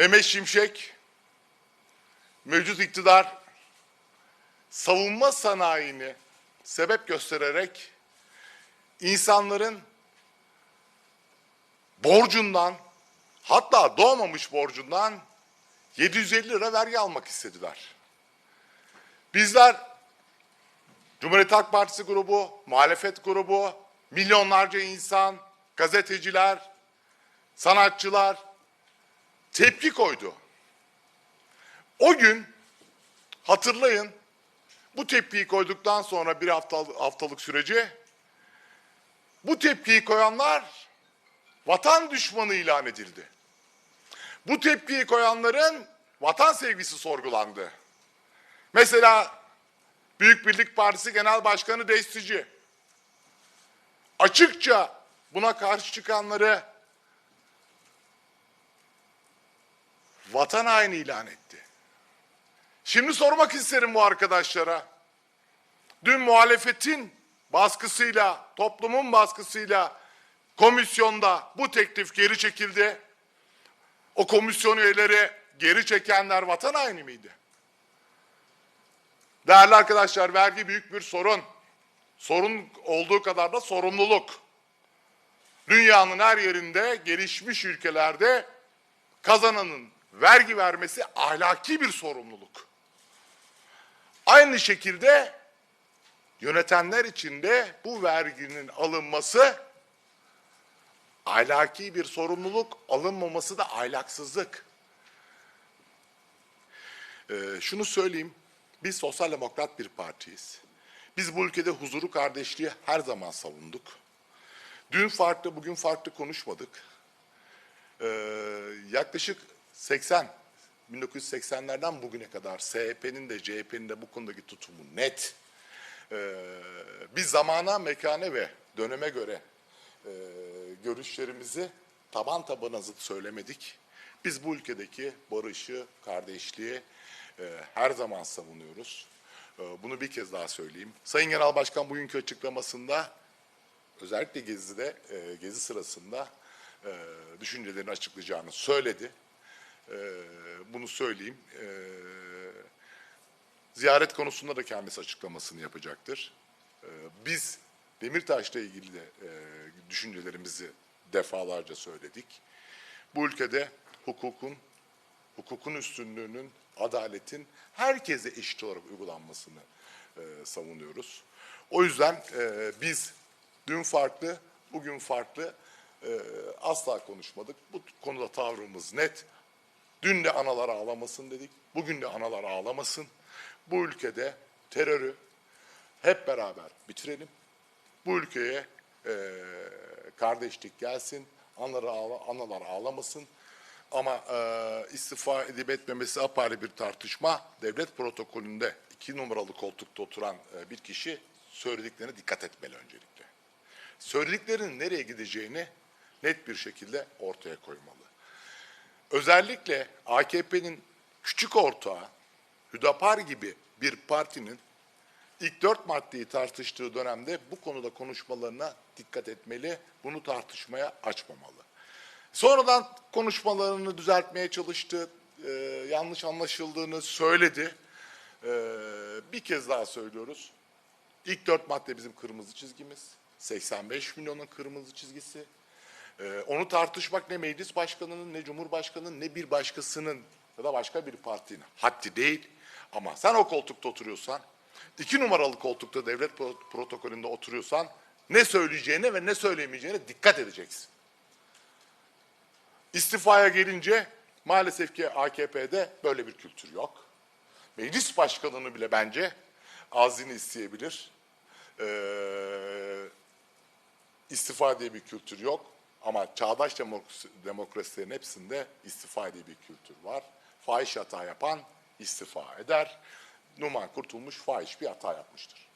Mehmet Şimşek, mevcut iktidar savunma sanayini sebep göstererek insanların borcundan hatta doğmamış borcundan 750 lira vergi almak istediler. Bizler Cumhuriyet Halk Partisi grubu, muhalefet grubu, milyonlarca insan, gazeteciler, sanatçılar tepki koydu. O gün hatırlayın bu tepkiyi koyduktan sonra bir haftalık, haftalık süreci bu tepkiyi koyanlar vatan düşmanı ilan edildi. Bu tepkiyi koyanların vatan sevgisi sorgulandı. Mesela Büyük Birlik Partisi Genel Başkanı Destici açıkça buna karşı çıkanları vatan haini ilan etti. Şimdi sormak isterim bu arkadaşlara. Dün muhalefetin baskısıyla, toplumun baskısıyla komisyonda bu teklif geri çekildi. O komisyon üyeleri geri çekenler vatan haini miydi? Değerli arkadaşlar vergi büyük bir sorun. Sorun olduğu kadar da sorumluluk. Dünyanın her yerinde gelişmiş ülkelerde kazananın vergi vermesi ahlaki bir sorumluluk. Aynı şekilde yönetenler için de bu verginin alınması ahlaki bir sorumluluk, alınmaması da ahlaksızlık. Ee, şunu söyleyeyim, biz sosyal demokrat bir partiyiz. Biz bu ülkede huzuru, kardeşliği her zaman savunduk. Dün farklı, bugün farklı konuşmadık. Ee, yaklaşık 80, 1980'lerden bugüne kadar SHP'nin de CHP'nin de bu konudaki tutumu net. Ee, biz zamana, mekane ve döneme göre e, görüşlerimizi taban tabana zıt söylemedik. Biz bu ülkedeki barışı, kardeşliği e, her zaman savunuyoruz. E, bunu bir kez daha söyleyeyim. Sayın Genel Başkan bugünkü açıklamasında özellikle Gezi'de, e, Gezi sırasında e, düşüncelerini açıklayacağını söyledi. E, bunu söyleyeyim. E, ziyaret konusunda da kendisi açıklamasını yapacaktır. E, biz Demirtaş'la ilgili de e, düşüncelerimizi defalarca söyledik. Bu ülkede hukukun, hukukun üstünlüğünün, adaletin herkese eşit olarak uygulanmasını e, savunuyoruz. O yüzden e, biz dün farklı, bugün farklı asla konuşmadık. Bu konuda tavrımız net. Dün de analar ağlamasın dedik, bugün de analar ağlamasın. Bu ülkede terörü hep beraber bitirelim. Bu ülkeye e, kardeşlik gelsin, analar, ağla, analar ağlamasın. Ama e, istifa edip etmemesi apayrı bir tartışma. Devlet protokolünde iki numaralı koltukta oturan e, bir kişi söylediklerine dikkat etmeli öncelikle. Söylediklerinin nereye gideceğini net bir şekilde ortaya koymalı. Özellikle AKP'nin küçük ortağı Hüdapar gibi bir partinin ilk dört maddeyi tartıştığı dönemde bu konuda konuşmalarına dikkat etmeli, bunu tartışmaya açmamalı. Sonradan konuşmalarını düzeltmeye çalıştı, e, yanlış anlaşıldığını söyledi. E, bir kez daha söylüyoruz. İlk dört madde bizim kırmızı çizgimiz. 85 milyonun kırmızı çizgisi. E, onu tartışmak ne meclis başkanının, ne cumhurbaşkanının, ne bir başkasının ya da başka bir partinin haddi değil. Ama sen o koltukta oturuyorsan, iki numaralı koltukta devlet protokolünde oturuyorsan ne söyleyeceğine ve ne söylemeyeceğine dikkat edeceksin. İstifaya gelince maalesef ki AKP'de böyle bir kültür yok. Meclis başkanını bile bence azini isteyebilir. Ee, istifa diye bir kültür yok. Ama çağdaş demokrasi, demokrasilerin hepsinde istifa diye bir kültür var. Fahiş hata yapan istifa eder. Numan Kurtulmuş fahiş bir hata yapmıştır.